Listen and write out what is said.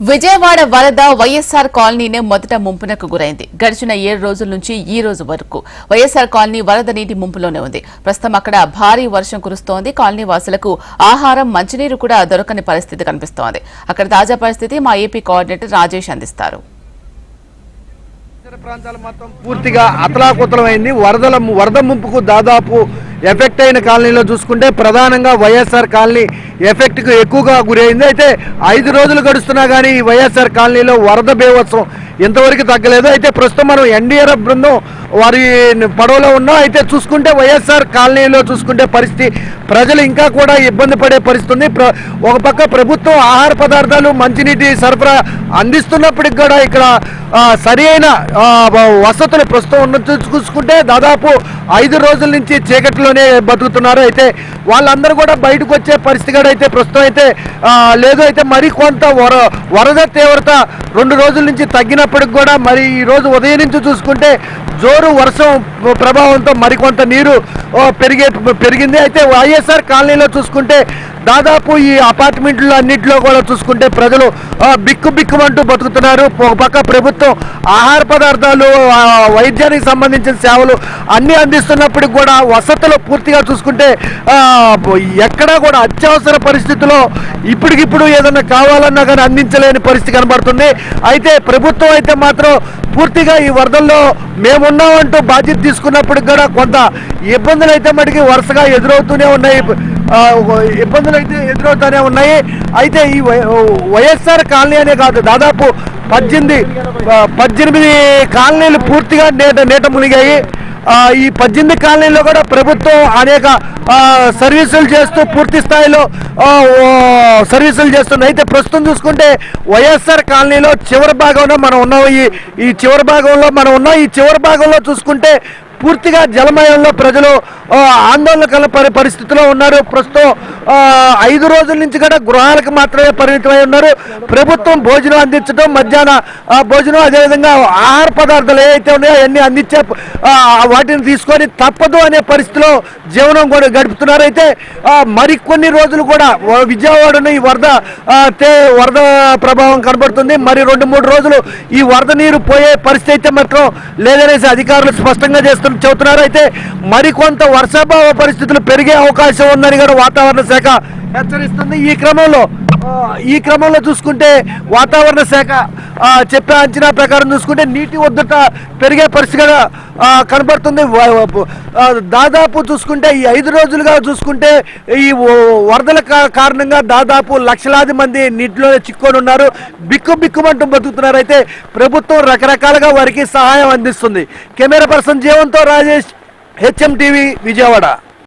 విజయవాడ వరద వైఎస్ఆర్ కాలనీనే మొదట ముంపునకు గురైంది. గడిచిన ఏడు రోజుల నుంచి ఈ రోజు వరకు వైఎస్ఆర్ కాలనీ వరద నీటి ముంపులోనే ఉంది. ప్రస్తుతం అక్కడ భారీ వర్షం కురుస్తోంది. కాలనీ వాసులకు ఆహారం మంచినీరు కూడా దొరకని పరిస్థితి కనిపిస్తోంది. అక్కడ తాజా పరిస్థితి మా ఏపీ కోఆర్డినేటర్ రాజేష్ అందిస్తారు. ఇతర ప్రాంతాలు మొత్తం పూర్తిగా అతలాకుతలమైంది. వరదల వరద ముంపుకు దాదాపు ఎఫెక్ట్ అయిన కాలనీలో చూసుకుంటే ప్రధానంగా వైఎస్ఆర్ కాలనీ ఎఫెక్ట్కు ఎక్కువగా గురైంది. అయితే ఐదు రోజులు గడుస్తున్నా కానీ ఈ వైఎస్ఆర్ కాలనీలో వరద బేవత్సవం ఇంతవరకు తగ్గలేదు. అయితే ప్రస్తుతం మనం ఎన్డీఆర్ఎఫ్ బృందం వారి పడవలో ఉన్నాం అయితే చూసుకుంటే వైఎస్ఆర్ కాలనీలో చూసుకుంటే పరిస్థితి ప్రజలు ఇంకా కూడా ఇబ్బంది పడే పరిస్థితి ఉంది ప్ర- ఒక పక్క ప్రభుత్వం ఆహార పదార్థాలు మంచినీటి సరఫరా అందిస్తున్నప్పటికి కూడా ఇక్కడ సరి అయిన వసతులు ప్రస్తుతం ఉన్న చూసుకుంటే దాదాపు ఐదు రోజుల నుంచి చీకటిలోనే బతుకుతున్నారు. అయితే వాళ్ళందరూ కూడా బయటకు వచ్చే పరిస్థితి కూడా అయితే ప్రస్తుతం అయితే లేదు. అయితే మరి కొంత వర వరద తీవ్రత రెండు రోజుల నుంచి తగ్గినప్పటికి కూడా మరి ఈ రోజు ఉదయం నుంచి చూసుకుంటే జో జోరు వర్షం ప్రభావంతో మరికొంత నీరు ఓ, పెరిగే పెరిగింది. అయితే వైఎస్ఆర్ కాలనీలో చూసుకుంటే దాదాపు ఈ అపార్ట్మెంట్లు అన్నింటిలో కూడా చూసుకుంటే ప్రజలు బిక్కు బిక్కుమంటూ బతుకుతున్నారు. ఒక పక్క ప్రభుత్వం ఆహార పదార్థాలు వైద్యానికి సంబంధించిన సేవలు అన్నీ అందిస్తున్నప్పటికి కూడా వసతులు పూర్తిగా చూసుకుంటే ఎక్కడా కూడా అత్యవసర పరిస్థితుల్లో ఇప్పటికిప్పుడు ఏదైనా కావాలన్నా కానీ అందించలేని పరిస్థితి కనబడుతుంది. అయితే ప్రభుత్వం అయితే మాత్రం పూర్తిగా ఈ వరదల్లో మేమున్నామంటూ బాధ్యత తీసుకున్నప్పటికి కూడా కొంత ఇబ్బందులు అయితే మటుకి వరుసగా ఎదురవుతూనే ఉన్నాయి. ఇబ్బందులు అయితే ఎదురవుతూనే ఉన్నాయి. అయితే ఈ వైఎస్ఆర్ కాలనీ అనే కాదు దాదాపు పద్దెనిమిది పద్దెనిమిది కాలనీలు పూర్తిగా నేట నేట మునిగాయి. ఈ పద్దెనిమిది కాలనీలో కూడా ప్రభుత్వం అనేక సర్వీసులు చేస్తూ పూర్తి స్థాయిలో సర్వీసులు చేస్తుంది అయితే ప్రస్తుతం చూసుకుంటే వైఎస్ఆర్ కాలనీలో చివరి భాగంలో మనం ఉన్నాం. ఈ ఈ చివరి భాగంలో మనం ఉన్నాం. ఈ చివరి భాగంలో చూసుకుంటే పూర్తిగా జలమయంలో ప్రజలు ఆందోళన కల పరి పరిస్థితిలో ఉన్నారు. ప్రస్తుతం ఐదు రోజుల నుంచి కూడా గృహాలకు మాత్రమే పరిమితమై ఉన్నారు. ప్రభుత్వం భోజనం అందించడం మధ్యాహ్న భోజనం అదేవిధంగా ఆహార పదార్థాలు ఏవైతే ఉన్నాయో అవన్నీ అందించే వాటిని తీసుకొని తప్పదు అనే పరిస్థితిలో జీవనం కూడా గడుపుతున్నారు. అయితే మరికొన్ని రోజులు కూడా విజయవాడను ఈ వరద తే వరద ప్రభావం కనబడుతుంది. మరి రెండు మూడు రోజులు ఈ వరద నీరు పోయే పరిస్థితి అయితే మాత్రం లేదనేసి అధికారులు స్పష్టంగా చేస్తు చెబుతున్నారు అయితే మరికొంత వర్షాభావ పరిస్థితులు పెరిగే అవకాశం ఉందని కూడా వాతావరణ శాఖ హెచ్చరిస్తుంది. ఈ క్రమంలో ఈ క్రమంలో చూసుకుంటే వాతావరణ శాఖ చెప్పే అంచనా ప్రకారం చూసుకుంటే నీటి ఒద్దుట పెరిగే పరిస్థితి కనబడుతుంది. దాదాపు చూసుకుంటే ఈ ఐదు రోజులుగా చూసుకుంటే ఈ వరదల కా- కారణంగా దాదాపు లక్షలాది మంది నీటిలోనే చిక్కుకొని ఉన్నారు. బిక్కు బిక్కుమంటూ బతుకుతున్నారు. అయితే ప్రభుత్వం రకరకాలుగా వారికి సహాయం అందిస్తుంది. కెమెరా పర్సన్ జీవంతో రాజేష్ హెచ్ఎం టీవీ విజయవాడ.